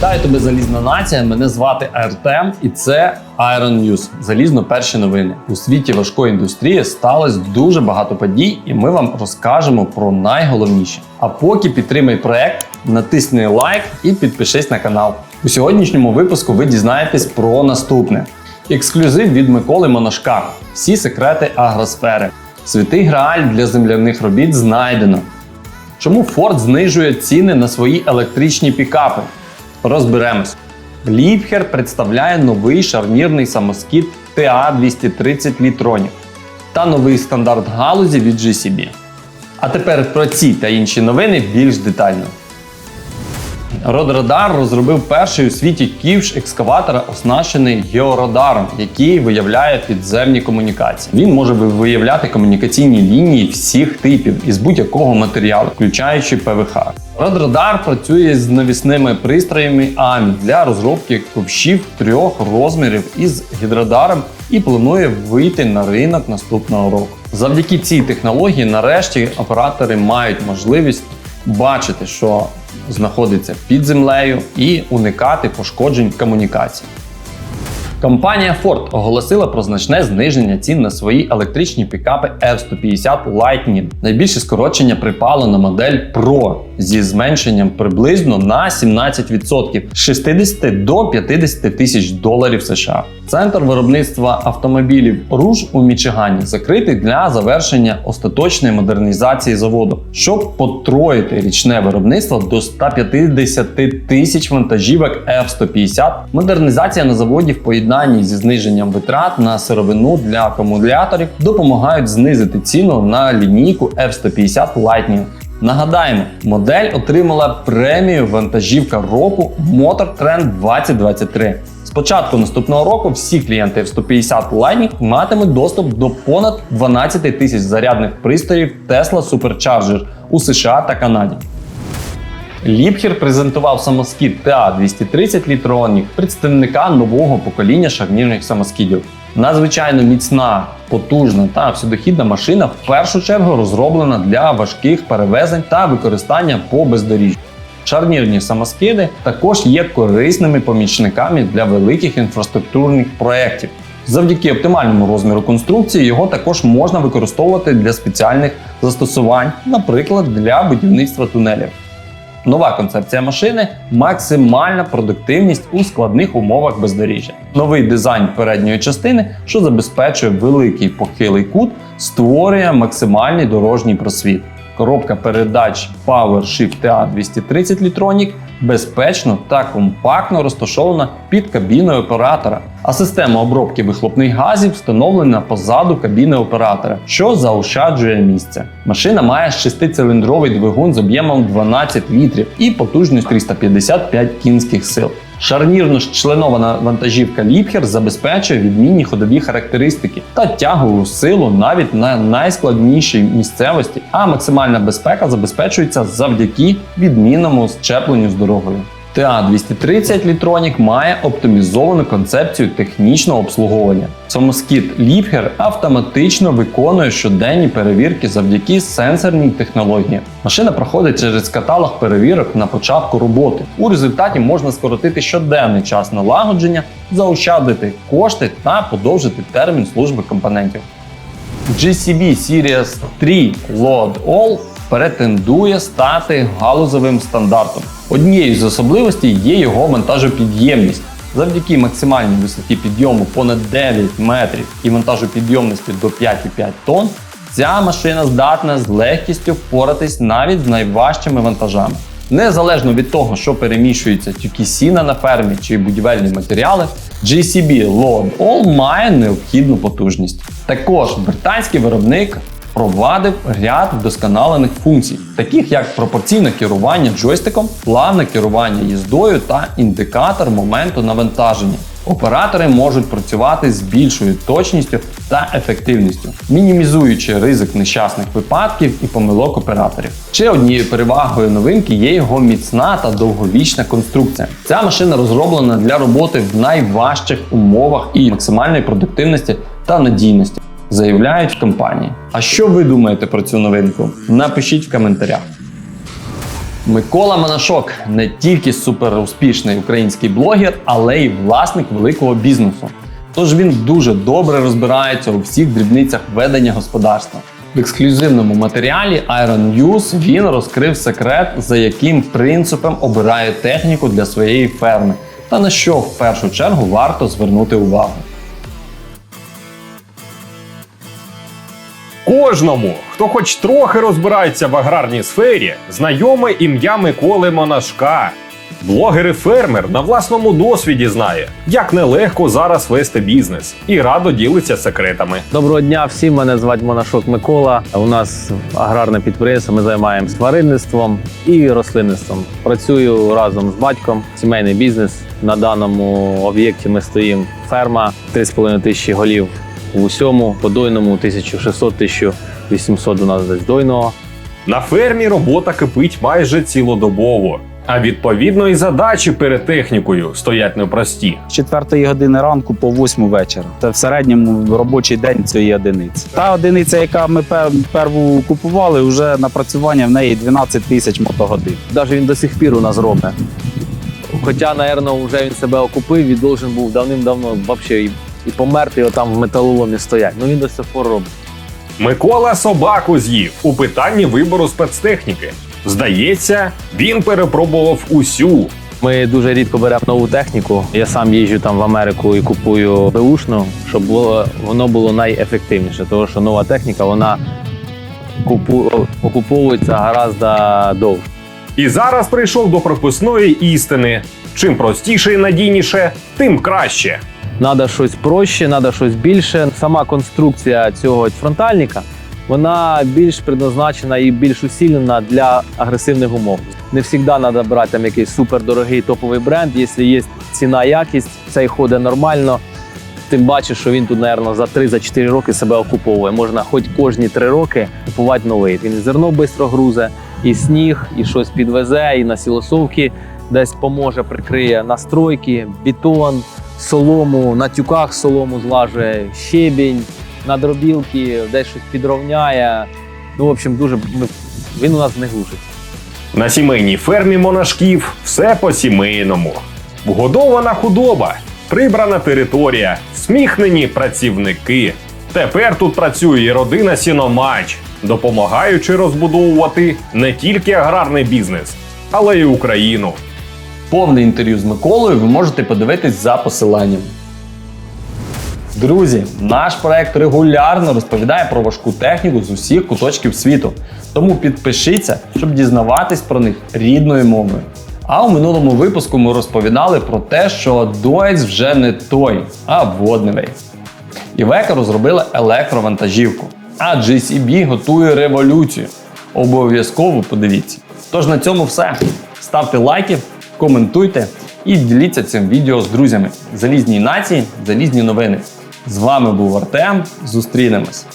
Вітаю тебе, залізна нація. Мене звати Артем, і це Iron News. Залізно перші новини. У світі важкої індустрії сталося дуже багато подій, і ми вам розкажемо про найголовніше. А поки підтримай проект, натисни лайк і підпишись на канал. У сьогоднішньому випуску ви дізнаєтесь про наступне: ексклюзив від Миколи Монашка. Всі секрети агросфери. Святий грааль для земляних робіт знайдено. Чому Ford знижує ціни на свої електричні пікапи? Розберемось. Ліпхер представляє новий шарнірний самоскіт TA230 літронів та новий стандарт галузі від GCB. А тепер про ці та інші новини більш детально. Родрадар розробив перший у світі ківш екскаватора, оснащений георадаром, який виявляє підземні комунікації. Він може виявляти комунікаційні лінії всіх типів із будь-якого матеріалу, включаючи ПВХ. Родрадар працює з навісними пристроями AMI для розробки ковшів трьох розмірів із гідродаром і планує вийти на ринок наступного року. Завдяки цій технології, нарешті, оператори мають можливість бачити, що знаходиться під землею, і уникати пошкоджень комунікацій. Компанія Ford оголосила про значне зниження цін на свої електричні пікапи F-150 Lightning. Найбільше скорочення припало на модель Pro зі зменшенням приблизно на 17% з 60 до 50 тисяч доларів США. Центр виробництва автомобілів Руж у Мічигані закритий для завершення остаточної модернізації заводу, щоб потроїти річне виробництво до 150 тисяч вантажівок F-150. Модернізація на заводі в поєднанні зі зниженням витрат на сировину для акумуляторів допомагають знизити ціну на лінійку F-150 Lightning. Нагадаємо, модель отримала премію вантажівка року Motor Trend 2023. З початку наступного року всі клієнти F150 Lightning матимуть доступ до понад 12 тисяч зарядних пристроїв Tesla Supercharger у США та Канаді. Ліпхер презентував самоскід TA230 літронік представника нового покоління шарнірних самоскідів. Надзвичайно міцна, потужна та всюдохідна машина в першу чергу розроблена для важких перевезень та використання по бездоріжжю. Шарнірні самоскиди також є корисними помічниками для великих інфраструктурних проєктів. Завдяки оптимальному розміру конструкції його також можна використовувати для спеціальних застосувань, наприклад, для будівництва тунелів. Нова концепція машини максимальна продуктивність у складних умовах бездоріжжя. Новий дизайн передньої частини, що забезпечує великий похилий кут, створює максимальний дорожній просвіт. Коробка передач PowerShift TA230 Litronic безпечно та компактно розташована під кабіною оператора, а система обробки вихлопних газів встановлена позаду кабіни оператора, що заощаджує місце. Машина має 6-циліндровий двигун з об'ємом 12 літрів і потужність 355 кінських сил. Шарнірно членована вантажівка Ліпхер забезпечує відмінні ходові характеристики та тягову силу навіть на найскладнішій місцевості, а максимальна безпека забезпечується завдяки відмінному щепленню з дорогою. TA230 Litronic має оптимізовану концепцію технічного обслуговування. Самоскід Ліпхер автоматично виконує щоденні перевірки завдяки сенсорній технології. Машина проходить через каталог перевірок на початку роботи. У результаті можна скоротити щоденний час налагодження, заощадити кошти та подовжити термін служби компонентів. GCB Series 3 Load All претендує стати галузовим стандартом. Однією з особливостей є його вантажопідємність. Завдяки максимальній висоті підйому понад 9 метрів і вантажопідйомності до 5,5 тонн, ця машина здатна з легкістю впоратись навіть з найважчими вантажами. Незалежно від того, що переміщується тюки сіна на фермі чи будівельні матеріали, JCB Load All має необхідну потужність. Також британський виробник впровадив ряд вдосконалених функцій, таких як пропорційне керування джойстиком, плавне керування їздою та індикатор моменту навантаження. Оператори можуть працювати з більшою точністю та ефективністю, мінімізуючи ризик нещасних випадків і помилок операторів. Ще однією перевагою новинки є його міцна та довговічна конструкція. Ця машина розроблена для роботи в найважчих умовах і максимальної продуктивності та надійності заявляють в компанії. А що ви думаєте про цю новинку? Напишіть в коментарях. Микола Манашок не тільки суперуспішний український блогер, але й власник великого бізнесу. Тож він дуже добре розбирається у всіх дрібницях ведення господарства. В ексклюзивному матеріалі Iron News він розкрив секрет, за яким принципом обирає техніку для своєї ферми, та на що в першу чергу варто звернути увагу. Кожному, хто хоч трохи розбирається в аграрній сфері, знайоме ім'я Миколи Монашка. Блогер і фермер на власному досвіді знає, як нелегко зараз вести бізнес, і радо ділиться секретами. Доброго дня всім. Мене звати Монашок Микола. У нас аграрне підприємство. Ми займаємось тваринництвом і рослинництвом. Працюю разом з батьком. Сімейний бізнес. На даному об'єкті ми стоїмо ферма 3,5 тисячі голів в усьому, по дойному 1600-1800 у нас десь дойного. На фермі робота кипить майже цілодобово. А відповідно і задачі перед технікою стоять непрості. з 4 години ранку по 8 вечора. Це в середньому робочий день цієї одиниці. Та одиниця, яка ми пер- перву купували, вже напрацювання в неї 12 тисяч мотогодин. Навіть він до сих пір у нас робить. Хоча, напевно, вже він себе окупив і должен був давним-давно взагалі і, померти, і отам в металоломі стоять. Ну він до сих пор робить. Микола собаку з'їв у питанні вибору спецтехніки. Здається, він перепробував усю. Ми дуже рідко беремо нову техніку. Я сам їжджу там в Америку і купую беушну, щоб було, воно було найефективніше, тому що нова техніка вона купу, окуповується гораздо довше. І зараз прийшов до прописної істини: чим простіше і надійніше, тим краще. Надо щось проще, надо щось більше. Сама конструкція цього фронтальника вона більш предназначена і більш усилена для агресивних умов. Не завжди треба брати там якийсь супердорогий топовий бренд. Якщо є ціна якість, цей ходить нормально. Ти бачиш, що він тут, мабуть, за 3-4 роки себе окуповує. Можна хоч кожні 3 роки купувати новий. Він зерно швидко грузе, і сніг, і щось підвезе, і на сілосовки десь поможе, прикриє настройки, бетон, солому, на тюках солому злажує, щебінь, на дробілки, десь щось підровняє. Ну, в общем, дуже він у нас не глушить. На сімейній фермі монашків все по-сімейному. Вгодована худоба, прибрана територія, сміхнені працівники. Тепер тут працює родина Сіномач, допомагаючи розбудовувати не тільки аграрний бізнес, але й Україну. Повне інтерв'ю з Миколою ви можете подивитись за посиланням. Друзі, наш проект регулярно розповідає про важку техніку з усіх куточків світу. Тому підпишіться, щоб дізнаватись про них рідною мовою. А у минулому випуску ми розповідали про те, що Дойц вже не той, а водневий. Івека розробила електровантажівку, а GCB готує революцію. Обов'язково подивіться. Тож на цьому все. Ставте лайки, коментуйте і діліться цим відео з друзями. Залізні нації, залізні новини. З вами був Артем. Зустрінемось.